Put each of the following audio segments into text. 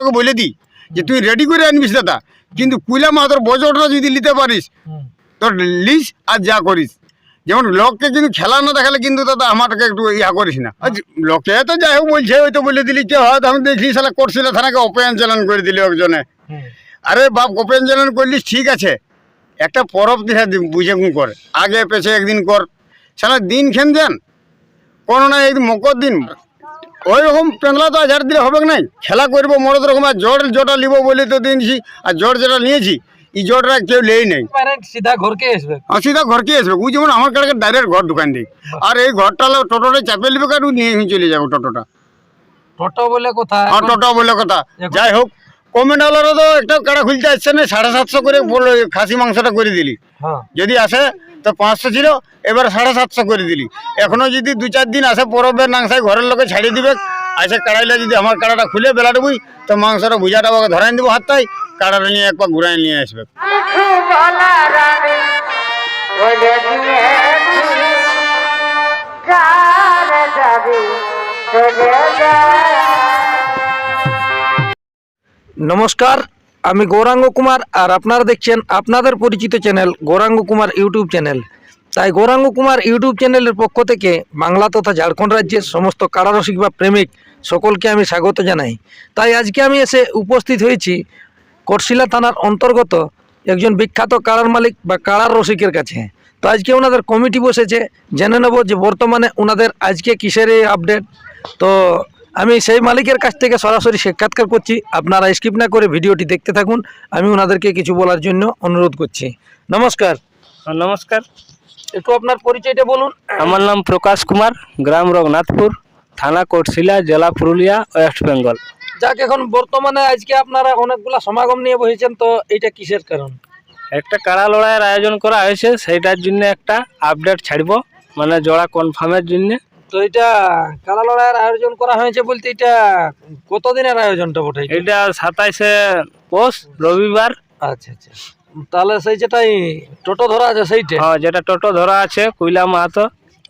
তোকে বলে দিই যে তুই রেডি করে আনবিস দাদা। কিন্তু কুইলা মাত্র বজরটা যদি নিতে পারিস তোর লিস আর যা করিস। যেমন লোককে কিন্তু খেলা না দেখালে কিন্তু দাদা আমাকে একটু ইয়া করিস না। লোকে তো যাই হোক বলছে ওই তো বলে দিলি কে হয় আমি দেখলি সালা করছিল থানাকে অপয়ান চালান করে দিলি একজনে। আরে বাপ অপয়ান চালান করলিস ঠিক আছে। একটা পরব দিহা বুঝে কর। আগে পেছে একদিন কর। সালা দিন খেন যান। কোনো না একদিন মকর দিন ওই রকম পেঁদলা তো ঝাড় দিলে হবে নাই? খেলা করব মরদ রকম আর জড় যেটা নিব বলে তো দিনছি আর জড় যেটা নিয়েছি এই জড়টা কেউ লেই নেই। সিধা ঘরকে আসবে। আর সিধা ঘরকে আসবে। ও যেমন আমার কাছে ডাইরেক্ট ঘর দোকান দিই আর এই ঘরটা টোটোটা চাপে নেবে কারণ নিয়ে চলে যাব টোটোটা। টোটো বলে কথা। টোটো বলে কথা। যাই হোক কমেন্টওয়ালারও তো একটা কাড়া খুলতে আসছে না সাড়ে সাতশো করে বলল খাসি মাংসটা করে দিলি। হ্যাঁ। যদি আসে তো পাঁচশো ছিল, এবার সাড়ে সাতশো করে দিলি। এখনও যদি দু চার দিন আসে পরবের নাংসায় ঘরের লোকে ছাড়িয়ে দিবে। আসে কাড়াইলে যদি আমার কাড়াটা খুলে বেলা দেবই তো মাংসটা ভুজাটা ওকে ধরাই দেবো হাতটাই কাড়াটা নিয়ে একবার ঘুরাই নিয়ে আসবে। নমস্কার আমি গৌরাঙ্গ কুমার আর আপনারা দেখছেন আপনাদের পরিচিত channel Gouranga Kumar YouTube channel. তাই গৌরাঙ্গ কুমার ইউটিউব চ্যানেলের পক্ষ থেকে বাংলা তথা ঝাড়খণ্ড রাজ্যের সমস্ত কারারসিক বা প্রেমিক সকলকে আমি স্বাগত জানাই। তাই আজকে আমি এসে উপস্থিত হয়েছি করশিলা থানার অন্তর্গত একজন বিখ্যাত কারার মালিক বা কারার রসিকের কাছে। তো আজকে ওনাদের কমিটি বসেছে, জেনে নেব যে বর্তমানে ওনাদের আজকে কিসের এই আপডেট। তো আমি সেই মালিকের কাছ থেকে সরাসরি সাক্ষাৎকার করছি। আপনারা স্কিপ না করে ভিডিওটি দেখতে থাকুন। আমি ওনাদেরকে কিছু বলার জন্য অনুরোধ করছি। নমস্কার। হ্যাঁ, নমস্কার। একটু আপনার পরিচয়টা বলুন। আমার নাম প্রকাশ কুমার গ্রাম রঘনাথপুর থানা কোটশিলা জেলা পুরুলিয়া ওয়েস্ট বেঙ্গল। যাক এখন বর্তমানে আজকে আপনারা অনেকগুলা সমাগম নিয়ে বসেছেন তো এইটা কিসের কারণ? একটা কাড়া লড়াইয়ের আয়োজন করা হয়েছে সেইটার জন্য একটা আপডেট ছাড়ব মানে জোড়া কনফার্মের জন্য। তো এটা কালা লড়াইয়ের আয়োজন করা হয়েছে বলতে এটা কতদিনের আয়োজনটা বটে? এটা? সাতাইশে পৌষ রবিবার। আচ্ছা আচ্ছা। তাহলে সেই যেটাই টোটো ধরা আছে সেইটা? হ্যাঁ যেটা টোটো ধরা আছে কুইলা মাহাতো।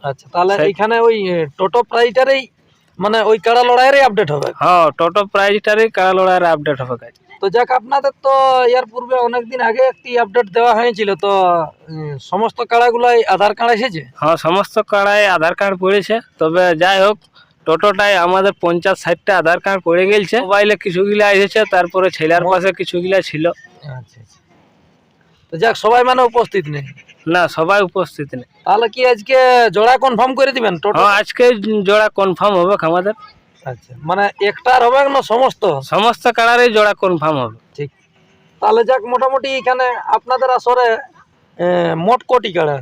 আচ্ছা তাহলে এইখানে ওই টোটো প্রাইটারই মানে ওই কাড়া লড়াইয়েরই আপডেট হবে? হ্যাঁ টোটো প্রাইজটারই কাড়া লড়াইয়ের আপডেট হবে কাজ তো যাক আপনাদের তো এর পূর্বে অনেকদিন আগে একটি আপডেট দেওয়া হয়েছিল তো সমস্ত কাড়াগুলাই আধার কার্ড এসেছে? হ্যাঁ সমস্ত কাড়ায় আধার কার্ড পড়েছে তবে যাই হোক টোটোটায় আমাদের পঞ্চাশ ষাটটা আধার কার্ড পড়ে গেছে মোবাইলে কিছুগুলা এসেছে তারপরে ছেলের পাশে কিছুগুলা ছিল। আচ্ছা আচ্ছা। তো যাক সবাই মানে উপস্থিত নেই? না সবাই উপস্থিত নেই। তাহলে কি আজকে জোড়া কনফার্ম করে দিবেন টোটো হ্যাঁ আজকে জোড়া কনফার্ম হবে আমাদের। আচ্ছা মানে একটার হবে না সমস্ত? সমস্ত কালারই জোড়া কনফার্ম হবে। ঠিক। তাহলে যাক মোটামুটি এখানে আপনাদের আসরে মোট কোটি কাড়া?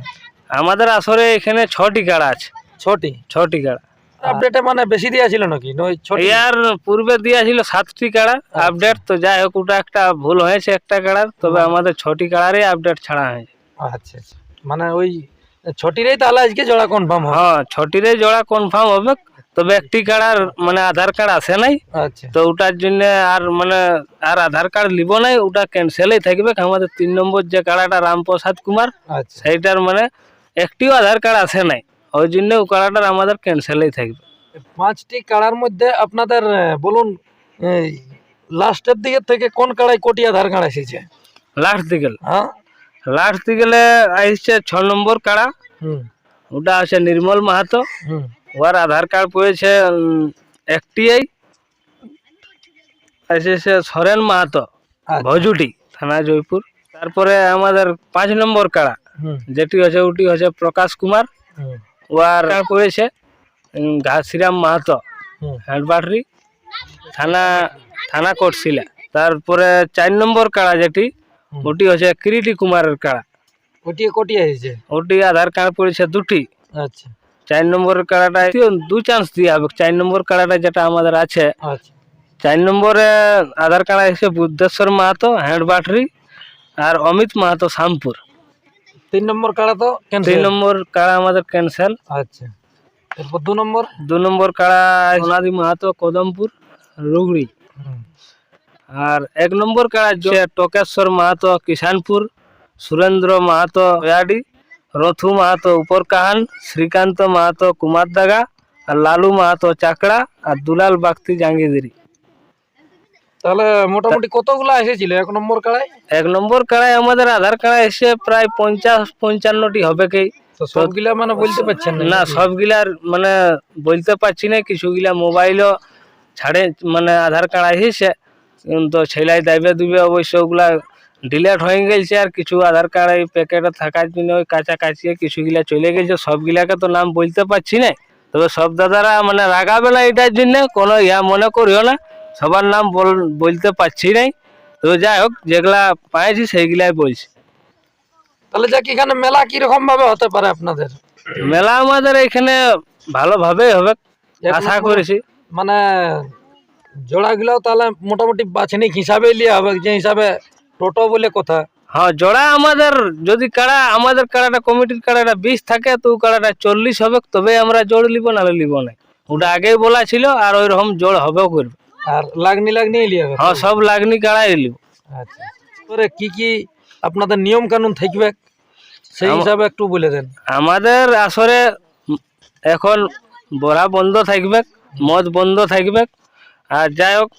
আমাদের আসরে এখানে ছটি কাড়া আছে। ছটি? ছটি কাড়া। আপডেটে মানে বেশি দেওয়া ছিল নাকি? নয় ছটি? ইয়ার পূর্বে দেওয়া ছিল সাতটি কাড়া। আপডেট তো যাই হোক ওটা একটা ভুল হয়েছে একটা কাড়ার। তবে আমাদের ছটি কাড়ারই আপডেট ছাড়া হয়েছে। আচ্ছা আচ্ছা। মানে ওই ছটিরই তাহলে আজকে জোড়া কনফার্ম হ্যাঁ ছটিরে জোড়া কনফার্ম হবে। তবে একটি কার্ড আর মানে আধার কার্ড আসে নাই। আচ্ছা। তো ওটার জন্য আর মানে আর আধার কার্ড লিব নাই ওটা ক্যান্সেলই থাকবে। আমাদের তিন নম্বর যে কাড়াটা রামপ্রসাদ কুমার আচ্ছা। সেইটার মানে একটিও আধার কার্ড আসে নাই। ওই জন্য ও কাড়াটার আমাদের ক্যান্সেলই থাকবে। পাঁচটি কাড়ার মধ্যে আপনাদের বলুন লাস্টের দিকে থেকে কোন কাড়াই কোটি আধার কার্ড এসেছে? লাস্ট দিকে হ্যাঁ। লাস্ট দিকে আসছে ছ নম্বর কাড়া হুম। ওটা আছে নির্মল মাহাতো। হুম। ওর আধার কার্ড পড়েছে একটিআই এসেছে সরেন মাহাতো আচ্ছা। ভজুটি থানা জয়পুর। তারপরে আমাদের পাঁচ নম্বর কাড়া যেটি হচ্ছে ওটি হচ্ছে প্রকাশ কুমার। ওয়ার পড়েছে ঘাসিরাম মাহাতো হ্যান্ডবাটরি থানা থানা করছিলা তারপরে চার নম্বর কাড়া যেটি ওটি হচ্ছে কিরিটি কুমারের কাড়া। কোটি কোটি এসেছে ওটি আধার কার্ড পড়েছে দুটি। আচ্ছা। চার নম্বরের কাড়াটা দু চান্স দিয়ে হবে চার নম্বর কাড়াটা যেটা আমাদের আছে। আচ্ছা। চার নম্বরে আধার কার্ড আছে বুদ্ধেশ্বর মাহাতো হ্যান্ড ব্যাটারি আর অমিত মাহাতো শ্যামপুর। তিন নম্বর কাড়া তো তিন নম্বর কাড়া আমাদের ক্যান্সেল আচ্ছা। এরপর দু নম্বর? দু নম্বর কাড়া সোনাদি মাহাতো কদমপুর রুগড়ি। আর এক নম্বর কাড়া টকেশ্বর মাহাতো কিষানপুর সুরেন্দ্র মাহাতো ওয়াডি রথু মাহাতো উপরকাহান শ্রীকান্ত মাহাতো কুমারদাগা আর লালু মাহাতো চাকড়া আর দুলাল বাগতি জাঙ্গিদিরি তাহলে মোটামুটি কতগুলা এসেছিল এক নম্বর কাড়ায়? এক নম্বর কাড়ায় আমাদের আধার কার্ড এসে প্রায় পঞ্চাশ পঞ্চান্নটি হবে কি। সবগুলা মানে বলতে পারছেন না না সবগুলার মানে বলতে পারছি না কিছুগুলা মোবাইলও ছাড়ে মানে আধার কার্ড আসিছে তো ছেলাই দাইবে দিবে অবশ্য ওগুলা ডিলেট হয়ে গেছে আর কিছু আধার কার্ড এই প্যাকেটে থাকার জন্য ওই কাছাকাছি কিছুগুলা চলে গেছে সবগুলাকে তো নাম বলতে পারছি না। তবে সব দাদারা মানে রাগাবে না এটার জন্য কোনো ইয়া মনে করিও না সবার নাম বল- বলতে পারছি নাই। তো যাই হোক যেগুলা পাইছি সেইগুলাই বলছি। তাহলে যাক এখানে মেলা কীরকম ভাবে হতে পারে আপনাদের? মেলা আমাদের এখানে ভালোভাবেই হবে আশা করেছি। মানে জোড়াগুলাও তাহলে মোটামুটি বাছনিক হিসাবে লিয়ে হবে যে হিসাবে টোটো বলে কথা। হ্যাঁ জোড়া আমাদের যদি কাড়া আমাদের কাড়াটা কমিটির কাড়াটা বিশ থাকে তো কাড়াটা চল্লিশ হবে তবে আমরা জোড় লিব নাহলে লিব না। ওটা আগেই বলা ছিল আর ওই রকম জোড় হবেও করবে। আর লাগনি লাগনি লিয়ে হবে হ্যাঁ সব লাগনি কাড়াই লিব আচ্ছা পরে কি কি আপনাদের নিয়ম কানুন থাকবে সেই হিসাবে একটু বলে দেন। আমাদের আসরে এখন বড়া বন্ধ থাকবে মদ বন্ধ থাকবে। আর যাই হোক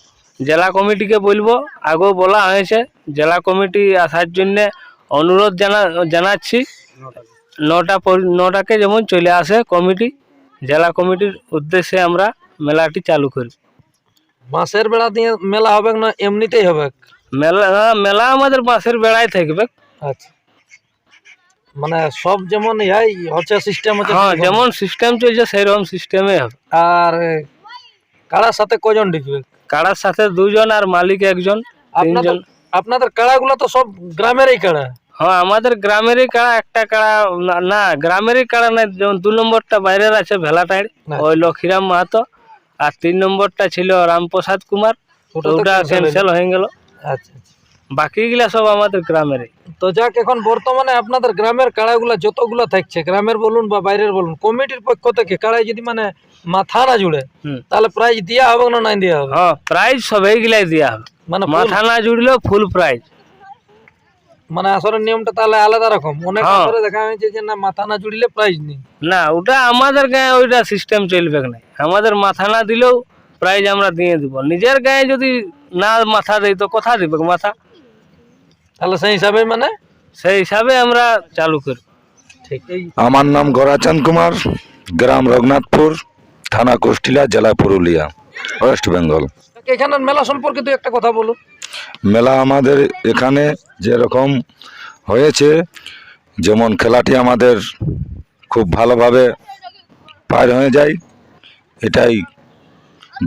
জেলা কমিটিকে বলব আগেও বলা হয়েছে জেলা কমিটি আসার জন্যে অনুরোধ জানা জানাচ্ছি। নটা পর- নটাকে যেমন চলে আসে কমিটি জেলা কমিটির উদ্দেশ্যে আমরা মেলাটি চালু করি। মাসের বেড়া দিয়ে মেলা হবে না এমনিতেই হবে? মেলা মেলা আমাদের বাঁশের বেড়ায় থাকবে। আচ্ছা। মানে সব যেমন ইয়াই হচ্ছে সিস্টেম হচ্ছে হ্যাঁ যেমন সিস্টেম চলছে সেইরকম সিস্টেমে হবে। আর কারার সাথে কজন ঢুকবে? কাড়ার সাথে দুজন আর মালিক একজন আপনাদের তিনজন আপনাদের কাড়াগুলো তো সব গ্রামেরই কাড়া হ্যাঁ আমাদের গ্রামেরই কাড়া একটা কাড়া না- গ্রামেরই কাড়া নাই যেমন দু নম্বরটা বাইরের আছে ভেলাটাইড়। ওই লক্ষীরাম মাহাতো আর তিন নম্বরটা ছিল রামপ্রসাদ কুমার ওটা হয়ে ক্যান্সেল হয়ে গেল আচ্ছা আচ্ছা। বাকিগুলা সব আমাদের গ্রামের তো যাক এখন বর্তমানে আপনাদের গ্রামের কাড়াগুলা যতগুলো থাকছে গ্রামের বলুন বা বাইরের বলুন কমিটির পক্ষ থেকে কাড়ায় যদি মানে মাথা না জুড়ে তাহলে প্রাইজ দেওয়া হবে না নাই দেওয়া হবে? হ্যাঁ প্রাইজ সবাইগুলাই দেওয়া হবে। মানে মাথা না জুড়লেও ফুল প্রাইজ মানে আসলে নিয়মটা তাহলে আলাদা রকম। অনেক হ্যাঁ। আসরে দেখা হয়েছে যে না মাথা না জুড়লে প্রাইজ নেই। না ওটা আমাদের গায়ে ওইটা সিস্টেম চলবে না আমাদের মাথা না দিলেও প্রাইজ আমরা দিয়ে দিব। নিজের গায়ে যদি না মাথা দেই তো কথা দিবে মাথা? তাহলে সেই হিসাবে মানে? সেই হিসাবে আমরা চালু করি। ঠিক। আমার নাম গরাচাঁদ কুমার গ্রাম রঘুনাথপুর থানা কোষ্টিলা জেলা পুরুলিয়া ওয়েস্ট বেঙ্গল। এখানের মেলা সম্পর্কে তুই একটা কথা বলো মেলা আমাদের এখানে যেরকম হয়েছে যেমন খেলাটি আমাদের খুব ভালোভাবে পার হয়ে যায় এটাই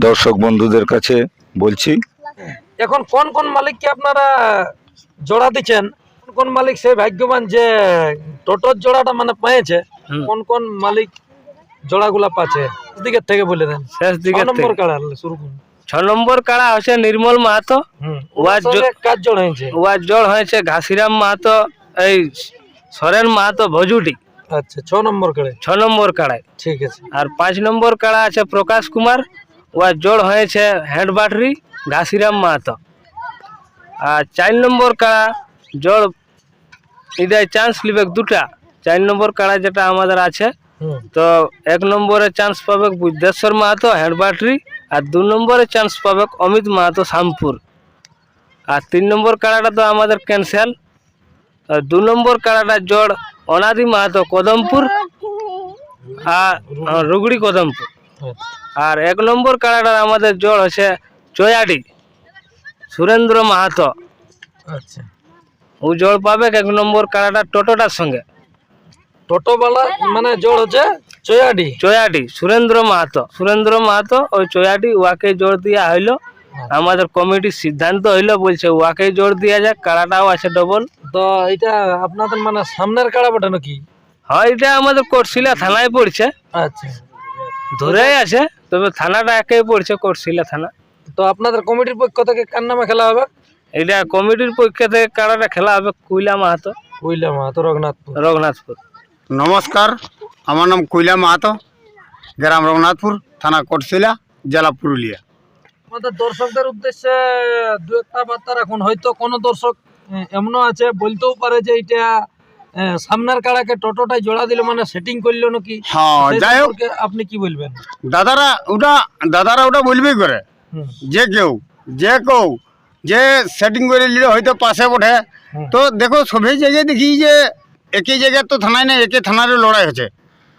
দর্শক বন্ধুদের কাছে বলছি। এখন কোন কোন মালিককে আপনারা জোড়া দিচ্ছেন। কোন কোন মালিক সেই ভাগ্যবান যে টোটোর জোড়াটা মানে পেয়েছে কোন কোন মালিক জোড়াগুলা পাচ্ছে? দিকের থেকে বলে দেন। শেষ দিকে নম্বর কাড়া শুরু করুন। ছ নম্বর কাড়া হচ্ছে নির্মল মাহাতো। ওয়ার কাজ জোড় হয়েছে? উয়ার জল হয়েছে ঘাসিরাম মাহাতো এই সরেন মাহাতো ভজুটি। আচ্ছা ছ নম্বর কাড়ে ছ নম্বর কাড়ায়। ঠিক আছে। আর পাঁচ নম্বর কাড়া আছে প্রকাশ কুমার। উয়ার জোড় হয়েছে হ্যান্ড বাটরি ঘাসিরাম মাহাতো। আর চার নম্বর কাড়া জোড় এটাই চান্স লিবে দুটা। চার নম্বর কাড়া যেটা আমাদের আছে তো এক নম্বরে চান্স পাবে বুদ্ধেশ্বর মাহাতো হ্যান্ড ব্যাটারি আর দু নম্বরে চান্স পাবে অমিত মাহাতো শ্যামপুর। আর তিন নম্বর কাড়াটা তো আমাদের ক্যান্সেল আর দু নম্বর কাড়াটা জড় অনাদি মাহাতো কদমপুর আর আর রুগড়ি কদমপুর। আচ্ছা। আর এক নম্বর কাড়াটার আমাদের জড় হচ্ছে চয়াডি। সুরেন্দ্র মাহাতো। আচ্ছা। ও জড় পাবে এক নম্বর কাড়াটা টোটোটার সঙ্গে। টোটোওয়ালা মানে জোড় হচ্ছে চয়াডি। চয়াডি সুরেন্দ্র মাহাতো। সুরেন্দ্র মাহাতো ওই চয়াডি ওয়াকে জোর দেওয়া হইল। আমাদের কমিটির সিদ্ধান্ত হইল বলছে ওয়াকে জোর দেওয়া যাক কাড়াটাও আছে ডবল তো এটা আপনাদের মানে সামনের কাড়া বটে নাকি? হয় এটা আমাদের কোটশিলা থানায় পড়ছে। আচ্ছা। ধরেই আছে তবে থানাটা একেই পড়ছে কোটশিলা থানা। তো আপনাদের কমিটির পক্ষ থেকে কার নামে খেলা হবে? এটা কমিটির পক্ষ থেকে কাড়াটা খেলা হবে? কুইলা মাহাতো। বুঝলাম মাহাতো রঘুনাথপুর। রঘুনাথপুর। নমস্কার আমার নাম কৈলা মাহাতো গ্রাম রঘুনাথপুর থানা কটশিলা জেলা পুরুলিয়া। আমাদের দর্শকদের উদ্দেশ্যে দু একটা বার্তা রাখুন। হয়তো কোনো দর্শক এমনও আছে বলতেও পারে যে এটা সামনের কাড়াকে টোটোটাই জোড়া দিল মানে সেটিং করল নাকি? হ্যাঁ যাই হোক। আপনি কি বলবেন? দাদারা ওটা দাদারা ওটা বলবেই করে। যে কেউ যে কেউ যে সেটিং করে নিলে হয়তো পাশে বটে। তো দেখো সবই জায়গায় দেখি যে একই জায়গায় তো থানায় না একে থানারও লড়াই হচ্ছে।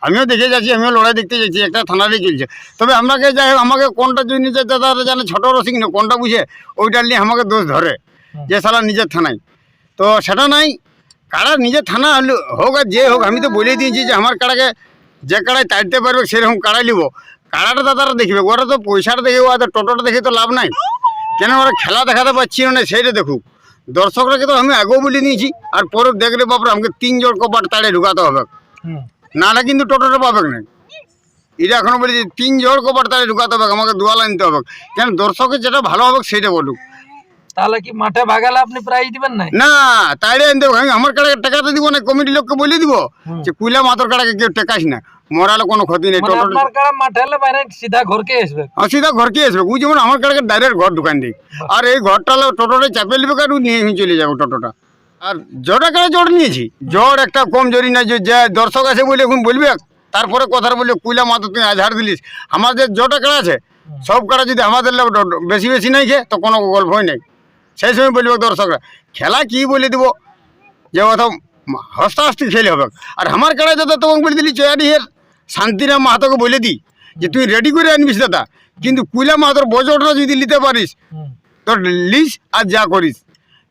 আমিও দেখে যাচ্ছি আমিও লড়াই দেখতে যাচ্ছি একটা থানারই চলছে তবে আমাকে যাই হোক আমাকে কোনটা যদি যে দাদা জানে ছোটো রসিক না কোনটা বুঝে ওইটা নিয়ে আমাকে দোষ ধরে যে সালা নিজের থানায়। তো সেটা নাই কারা নিজের থানা হোক আর যে হোক আমি তো বলে দিয়েছি যে আমার কাড়াকে যে কাড়ায় তাড়তে পারবে সেরকম কাড়াই নিব। কাড়াটা দাদারা দেখবে ওরা তো পয়সাটা দেখে ওদের টোটোটা দেখে তো লাভ নাই। কেন ওরা খেলা দেখাতে পাচ্ছি না সেইটা দেখুক। দর্শকরাকে তো আমি আগেও বলে দিয়েছি আর পরে দেখলে বাপরে আমাকে তিন জোড় কপাট তাড়ে ঢুকাতে হবে। নাহলে কিন্তু টোটোটা পাবে না। এটা এখনও বলি যে তিন জোড় কপাট তাড়ে ঢুকাতে হবে আমাকে দুয়ালা নিতে হবে। কেন দর্শকের যেটা ভালো হবে সেটা বলুক। তাহলে কি মাঠে ভাগালে আপনি প্রাইজ দিবেন না না তাইলে আনতে আমার কাড়াকে টাকাতে দিব না কমিটি লোককে বলে দিব যে কুইলা মাতর কাড়াকে কেউ টেকাস না। মরালে কোনো ক্ষতি নেই মানে টোটো আপনার কারা মাঠে বাইরে সিধা ঘরকে আসবে। আর সিধা ঘরকে আসবে। ও যেমন আমার কাড়াকে ডাইরেক্ট ঘর দোকান দিই আর এই ঘরটা টোটোটা চাপে নেবে কারণ নিয়ে চলে যাব টোটোটা। আর জড়া কাড়া জড় নিয়েছি? জড় একটা কম জড়ি না যে যে দর্শক আছে বলে এখন বলবে। তারপরে কথা বলে কুইলা মাথা তুই আধার দিলিস। আমাদের জটা কাড়া আছে? সব কাড়া যদি আমাদের লোক বেশি বেশি নাই খেয়ে তো কোনো গল্পই নেই। সেই সময় বলবে দর্শকরা খেলা কি বলে দিব? যে অত হস্তা হস্তি খেলে হবে। আর আমার কাড়ায় দাদা তখন বলে দিলি চয়াডিহের শান্তিরাম মাহাতোকে বলে দিই যে তুই রেডি করে আনবিস দাদা। কিন্তু কুইলা মাহাতোর বজটটা যদি নিতে পারিস। তোর লিস আর যা করিস।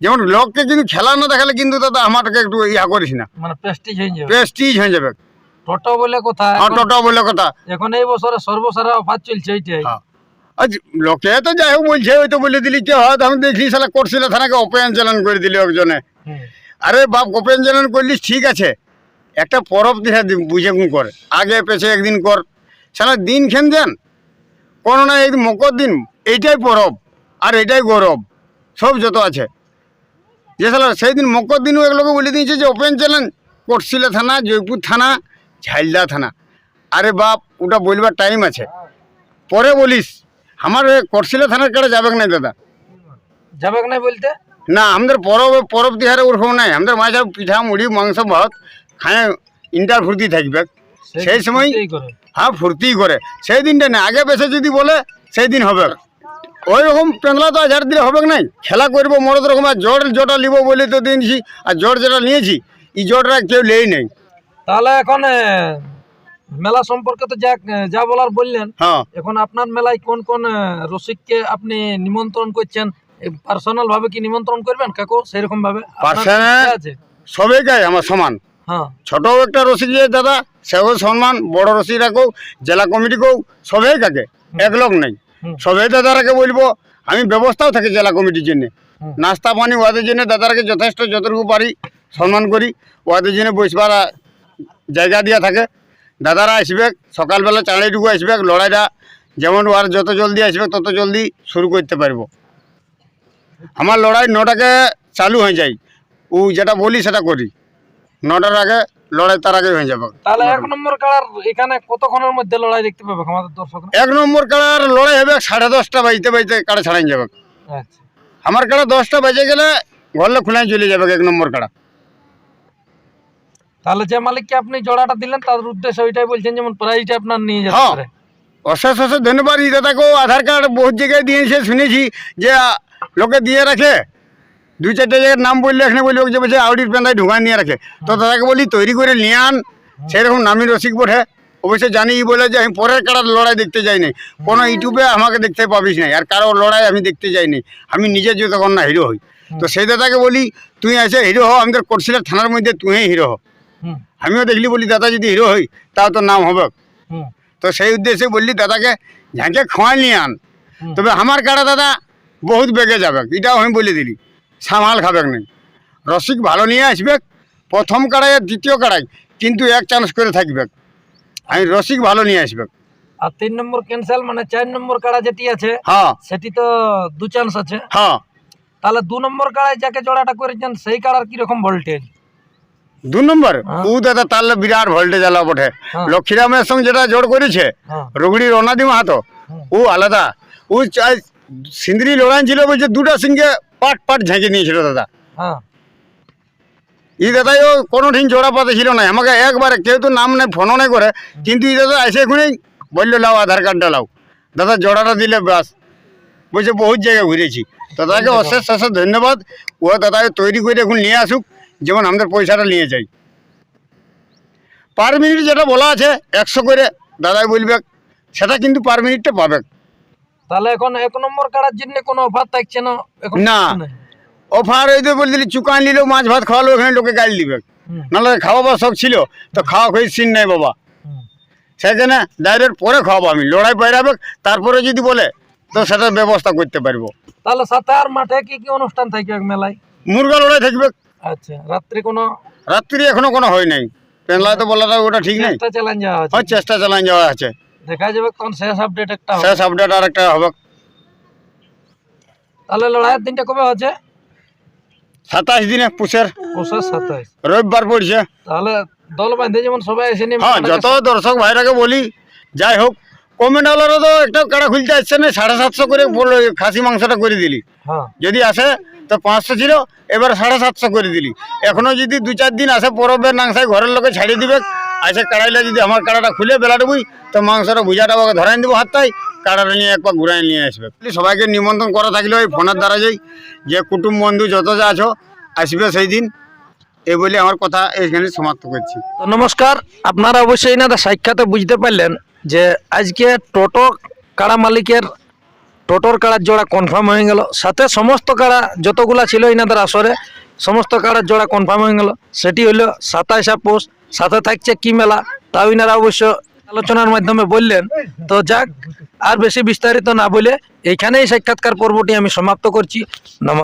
যেমন লোককে কিন্তু খেলা না দেখালে কিন্তু দাদা আমাকে একটু ইয়া করিস না। মানে প্রেস্টিজ হয়ে যাবে। প্রেস্টিজ হয়ে যাবে। টোটো বলে কথা এখন- টোটো বলে কথা। এখন এই বছরে সর্বসারা অফার চলছে এইটাই। হ্যাঁ। আজ লোকে তো যাই হোক বলছে ওই তো বলে দিলি কে হয় আমি দেখলি সালা করছিল থানাকে অপয়ান চালান করে দিলি একজনে। আরে বাপ অপয়ান চালান করলিস ঠিক আছে। একটা পরব দিহা দি- বুঝে গুঁ কর। আগে পেছে একদিন কর। সালা দিন খেন দেন। কোনো না একদিন মকর দিন এইটাই পরব আর এটাই গৌরব। সব যত আছে। যে সালা সেই দিন মকর দিনও এগুলোকে বলে দিয়েছে যে ওপেন চ্যালেঞ্জ কোটশিলা থানা জয়পুর থানা ঝাইলদা থানা। আরে বাপ ওটা বলবার টাইম আছে। পরে বলিস আমার কোটশিলা থানার কাছে যাবে না দাদা। যাবে না বলতে? না আমাদের পরব পরব তিহারে ওরকম নাই। আমাদের মাঝে পিঠা মুড়ি মাংস ভাত খায় ইন্টার ফুর্তি থাকবে। সেই সময় হ্যাঁ ফুর্তি করে। সেই দিনটা না আগে বেশি যদি বলে সেই দিন হবে। ওই রকম পেঁদলা তো ঝাড় দিলে হবে না খেলা করব মরদ রকম আর জড় যেটা নিব বলে তো দিনছি আর জড় যেটা নিয়েছি এই জড়টা কেউ লেই নেই। তাহলে এখন মেলা সম্পর্কে তো যা যা বলার বললেন হ্যাঁ। এখন আপনার মেলায় কোন কোন রসিককে আপনি নিমন্ত্রণ করছেন? পার্সোনাল ভাবে কি নিমন্ত্রণ করবেন কাকু? সেরকম ভাবে? সবাই গায়ে আমার সমান। হ্যাঁ ছোট একটা রসিক যে দাদা সেও সম্মান বড় রসিকরা কেউ জেলা কমিটি কেউ সবাই কাকে এক লোক নেই। সবাই দাদারাকে বলব আমি ব্যবস্থাও থাকে জেলা কমিটির জন্য। নাস্তা পানি ওদের জন্য দাদারাকে যথেষ্ট যতটুকু পারি সম্মান করি ওদের জন্য বসবার জায়গা দেওয়া থাকে। দাদারা আসবে সকালবেলা চাঁড়াইটুকু আসবে লড়াইটা যেমন ওর যত জলদি আসবে তত জলদি শুরু করতে পারব। আমার লড়াই নটাকে চালু হয়ে যায়। ও যেটা বলি সেটা করি। নটার আগে লড়াই তার আগে হয়ে যাবে। তাহলে এক নম্বর কালার এখানে কতক্ষণের মধ্যে লড়াই দেখতে পাবে আমাদের দর্শকরা এক নম্বর কাড়ার লড়াই হবে সাড়ে দশটা বাজতে বাজতে কাড়া ছাড়াই যাবে। আচ্ছা। আমার কাড়া দশটা বাজে গেলে ঘরলে খুলে চলে যাবে এক নম্বর কাড়া তাহলে যে মালিককে আপনি জোড়াটা দিলেন তার উদ্দেশ্য ওইটাই বলছেন যেমন প্রাইজটা আপনার নিয়ে যেতে হ্যাঁ। পারে। অশেষ অশেষ ধন্যবাদ দাদাকেও আধার কার্ড বহুত জায়গায় দিয়েছে শুনেছি যে লোকে দিয়ে রাখে। দুই চারটে জায়গার নাম বললে এখানে বলি যে বলছে আউডির পেন্দায় ঢুকান নিয়ে রাখে। তো দাদাকে বলি তৈরি করে নিয়ে আন। সেরকম নামি রসিক বটে। অবশ্য জানি বলে যে আমি পরের কাড়ার লড়াই দেখতে যাই নাই। কোনো ইউটিউবে আমাকে দেখতে পাবিস নাই। আর কারও লড়াই আমি দেখতে যাই নাই। আমি নিজে তখন না হিরো হই। তো সেই দাদাকে বলি তুই আছে হিরো হ। আমাদের কোটশিলার থানার মধ্যে তুই হিরো হ। আমিও দেখলি বলি দাদা যদি হিরো হই তাও তো নাম হবে। তো সেই উদ্দেশ্যে বললি দাদাকে ঝাঁকে খোয়াই নিয়ে আন। তবে আমার কারা দাদা বহুত বেগে যাবে। এটাও আমি বলে দিলি। সামাল খাবে নাই। রসিক ভালো নিয়ে আসবে প্রথম কাড়াই আর দ্বিতীয় কাড়াই কিন্তু এক চান্স করে থাকবে। আমি রসিক ভালো নিয়ে আসবে। আর তিন নম্বর ক্যান্সেল মানে চার নম্বর কাড়া যেটি আছে হ্যাঁ। সেটি তো দু চান্স আছে। হ্যাঁ। তাহলে দু নম্বর কাড়ায় যাকে জোড়াটা করেছেন সেই কাড়ার কীরকম ভোল্টেজ দু নম্বর? হ্যাঁ। ও দাদা তাহলে বিরাট ভোল্টেজ আলা বটে। হ্যাঁ। লক্ষ্মীরামের সঙ্গে যেটা জোর করেছে হ্যাঁ। রুগড়ির অনাদি মাহাতো ও আলাদা। ও চাই- সিন্দ্রি লড়াই ছিল বলছে দুটা সিংকে পাট পাট ঝেঁকে নিয়েছিল দাদা। হ্যাঁ। এই দাদা ও কোনো দিন জোড়া পাতে ছিল না আমাকে একবারে কেউ তো নাম নেই ফোনও নেই করে কিন্তু এই দাদা এসে এখনই বলল লাও আধার কার্ডটা লাও দাদা জোড়াটা দিলে বাস বলছে বহুত জায়গায় ঘুরেছি। দাদাকে অশেষ অশেষ ধন্যবাদ। ও দাদাকে তৈরি করে এখন নিয়ে আসুক যেমন আমাদের পয়সাটা নিয়ে যাই। পার মিনিট যেটা বলা আছে একশো করে দাদাই বলবে সেটা কিন্তু পার মিনিটটা পাবে। তাহলে এখন এক নম্বর কাড়ার জন্য কোনো অফার থাকছে না? এখন না। অফার এই তো বলছিলি চুকান নিলেও মাছ ভাত খাওয়ালো ওখানে লোকে গাড়ি দিবে। নাহলে খাওয়াবার শখ ছিল তো খাওয়া খেয়ে সিন নাই বাবা। সেখানে ডাইরেক্ট পরে খাওয়াবো আমি। লড়াই পাইরাবে তারপরে যদি বলে তো সেটার ব্যবস্থা করতে পারব। তাহলে সাতার মাঠে কি কি অনুষ্ঠান থাকবে মেলায়? মুরগা লড়াই থাকবে। আচ্ছা রাত্রে কোনো? রাত্রি এখনও কোনো হয় নাই। পেনলায় তো বলাটা ওটা ঠিক নেই। চেষ্টা চালান যাওয়া হয় চেষ্টা চালান যাওয়া আছে। দেখা যাবে তখন শেষ আপডেট একটা শেষ আপডেট আর একটা হবে। তাহলে লড়াইয়ের দিনটা কবে হচ্ছে? সাতাশ দিনে পুষের। পঁচিশ সাতাইশ। রবিবার পড়ছে। তাহলে দল বাঁধে যেমন সবাই এসে নিয়ে হ্যাঁ যত দর্শক ভাইরাকে বলি যাই হোক কমেন্টওয়ালারও তো একটা কাড়া খুলতে আসছে না সাড়ে সাতশো করে বলল খাসি মাংসটা করে দিলি। হ্যাঁ। যদি আসে তো পাঁচশো ছিল এবার সাড়ে সাতশো করে দিলি। এখনও যদি দু চার দিন আসে পরবের নাংসায় ঘরের লোকে ছাড়িয়ে দিবে আসে কাড়াইলে যদি আমার কাড়াটা খুলে বেলাটা বুই, তো মাংসটা ভুজাটা ওকে ধরাই দেবো হাতটাই কাড়াটা নিয়ে একবার ঘুরাই নিয়ে আসবে। সবাইকে নিমন্ত্রণ করা থাকলে ওই ফোনের দ্বারা যাই, যে কুটুম বন্ধু যত যা আছো, আসবে সেই দিন। এই বলে আমার কথা এইখানে সমাপ্ত করছি। তো নমস্কার, আপনারা অবশ্যই না সাক্ষাতে বুঝতে পারলেন যে আজকে টোটো কাড়া মালিকের টোটোর কাড়ার জোড়া কনফার্ম হয়ে গেল। সাথে সমস্ত কাড়া যতগুলা ছিল ইনাদের আসরে, সমস্ত কাড়ার জোড়া কনফার্ম হয়ে গেল। সেটি হলো সাতাইশা পোষ সাথে থাকছে কি মেলা, তা ইনারা অবশ্য আলোচনার মাধ্যমে বললেন। তো যাক, আর বেশি বিস্তারিত না বলে এইখানেই সাক্ষাৎকার পর্বটি আমি সমাপ্ত করছি। নমস্কার